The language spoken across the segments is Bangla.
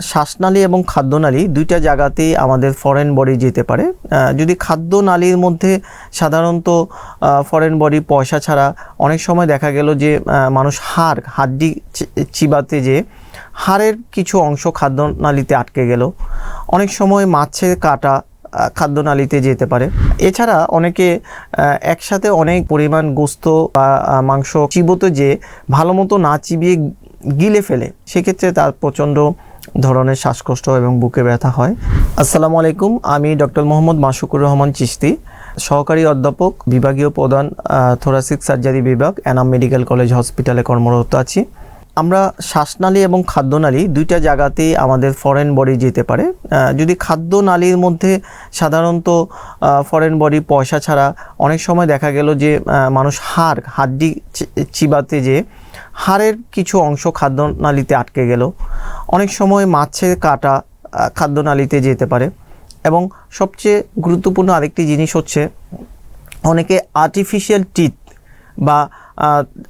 শ্বাসনালী এবং খাদ্যনালী দুইটা জায়গাতেই আমাদের ফরেন বডি যেতে পারে। যদি খাদ্যনালীর মধ্যে সাধারণত ফরেন বডি পয়সা ছাড়া অনেক সময় দেখা গেল যে মানুষ হাড়, হাড্ডি চিবাতে যে হাড়ের কিছু অংশ খাদ্যনালীতে আটকে গেল। অনেক সময় মাছের কাটা খাদ্যনালীতে যেতে পারে। এছাড়া অনেকে একসাথে অনেক পরিমাণ গোস্ত বা মাংস চিবোতে যে ভালো মতো না চিবিয়ে গিলে ফেলে, সেক্ষেত্রে তার প্রচণ্ড ধরনের শ্বাসকষ্ট এবং বুকে ব্যথা হয়। আসসালামু আলাইকুম, আমি ডক্টর মোহাম্মদ মাসুকুর রহমান চিস্তি সহকারী অধ্যাপক, বিভাগীয় প্রধান থোরাসিক সার্জারি বিভাগ, এনাম মেডিকেল কলেজ হসপিটালে কর্মরত আছি। আমরা শ্বাসনালী এবং খাদ্যনালী দুইটা জায়গাতেই আমাদের ফরেন বডি যেতে পারে। যদি খাদ্যনালীর মধ্যে সাধারণত ফরেন বডি পয়সা ছাড়া অনেক সময় দেখা গেল যে মানুষ হাড়, হাড্ডি চিবাতে যে হাড়ের কিছু অংশ খাদ্যনালীতে আটকে গেল। অনেক সময় মাছের কাটা খাদ্যনালীতে যেতে পারে। এবং সবচেয়ে গুরুত্বপূর্ণ আরেকটি জিনিস হচ্ছে, অনেকে আর্টিফিশিয়াল টিথ বা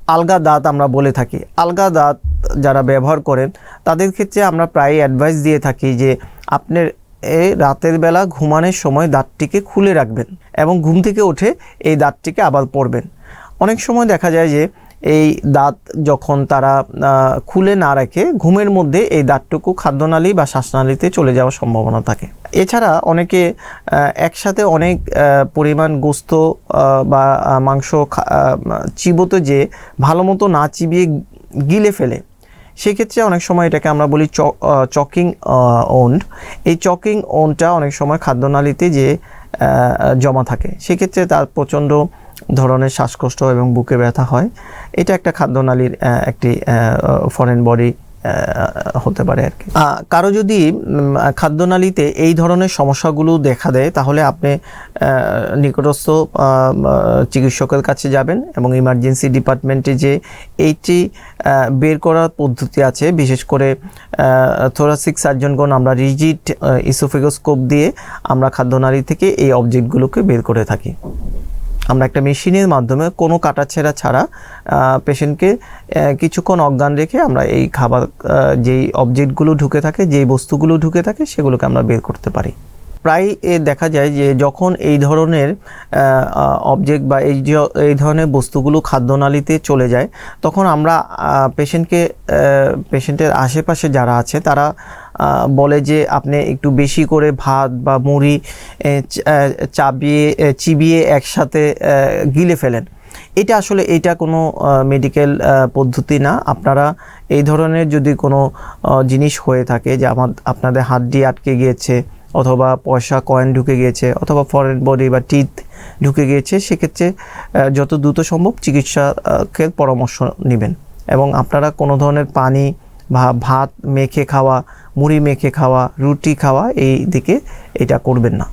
আলগা দাঁত আমরা বলে থাকি। আলগা দাঁত যারা ব্যবহার করেন, তাদের ক্ষেত্রে আমরা প্রায় অ্যাডভাইস দিয়ে থাকি যে আপনার এ রাতের বেলা ঘুমানোর সময় দাঁতটিকে খুলে রাখবেন এবং ঘুম থেকে উঠে এই দাঁতটিকে আবার পড়বেন অনেক সময় দেখা যায় যে এই দাঁত যখন তারা খুলে না রাখে, ঘুমের মধ্যে এই দাঁতটুকু খাদ্যনালী বা শ্বাসনালীতে চলে যাওয়ার সম্ভাবনা থাকে। এছাড়া অনেকে একসাথে অনেক পরিমাণ গোস্ত বা মাংস চিবোতে যে ভালো মতো না চিবিয়ে গিলে ফেলে। সেক্ষেত্রে অনেক সময় এটাকে আমরা বলি চকিং ওন্ড। এই চকিং ওন্ডটা অনেক সময় খাদ্যনালীতে যে জমা থাকে। সেক্ষেত্রে তার প্রচণ্ড ধরনের শ্বাসকষ্ট এবং বুকে ব্যথা হয়। এটা একটা খাদ্যনালীর একটি ফরেন বডি হতে পারে আর কি। কারও যদি খাদ্যনালীতে এই ধরনের সমস্যাগুলো দেখা দেয়, তাহলে আপনি নিকটস্থ চিকিৎসকের কাছে যাবেন এবং ইমার্জেন্সি ডিপার্টমেন্টে যে এইটি বের করার পদ্ধতি আছে, বিশেষ করে থোরাসিক সার্জনগণ আমরা রিজিড ইসোফেগোস্কোপ দিয়ে আমরা খাদ্যনালী থেকে এই অবজেক্টগুলোকে বের করে থাকি। আমরা একটা মেশিনের মাধ্যমে কোনো কাটাছেঁড়া ছাড়া পেশেন্টকে কিছুক্ষণ অজ্ঞান রেখে আমরা এই খাবার যেই অবজেক্টগুলো ঢুকে থাকে, যেই বস্তুগুলো ঢুকে থাকে, সেগুলোকে আমরা বের করতে পারি। প্রায় এ দেখা যায় যে যখন এই ধরনের অবজেক্ট বা এই এই ধরনের বস্তুগুলো খাদ্যনালীতে চলে যায়, তখন আমরা পেশেন্টকে পেশেন্টের আশেপাশে যারা আছে, তারা বলে যে আপনি একটু বেশি করে ভাত বা মুড়ি চাবিয়ে চিবিয়ে একসাথে গিলে ফেলেন। এটা আসলে এটা কোনো মেডিকেল পদ্ধতি না। আপনারা এই ধরনের যদি কোনো জিনিস হয়ে থাকে যে আমার, আপনাদের হাড্ডি আটকে গিয়েছে অথবা পয়সা কয়েন ঢুকে গিয়েছে অথবা ফরেন বডি বা টিথ ঢুকে গিয়েছে, সেক্ষেত্রে যত দ্রুত সম্ভব চিকিৎসকের পরামর্শ নেবেন। এবং আপনারা কোনো ধরনের পানি ভাত মেখে খাওয়া মুড়ি মেখে খাওয়া রুটি খাওয়া এই দিকে এটা করবেন না।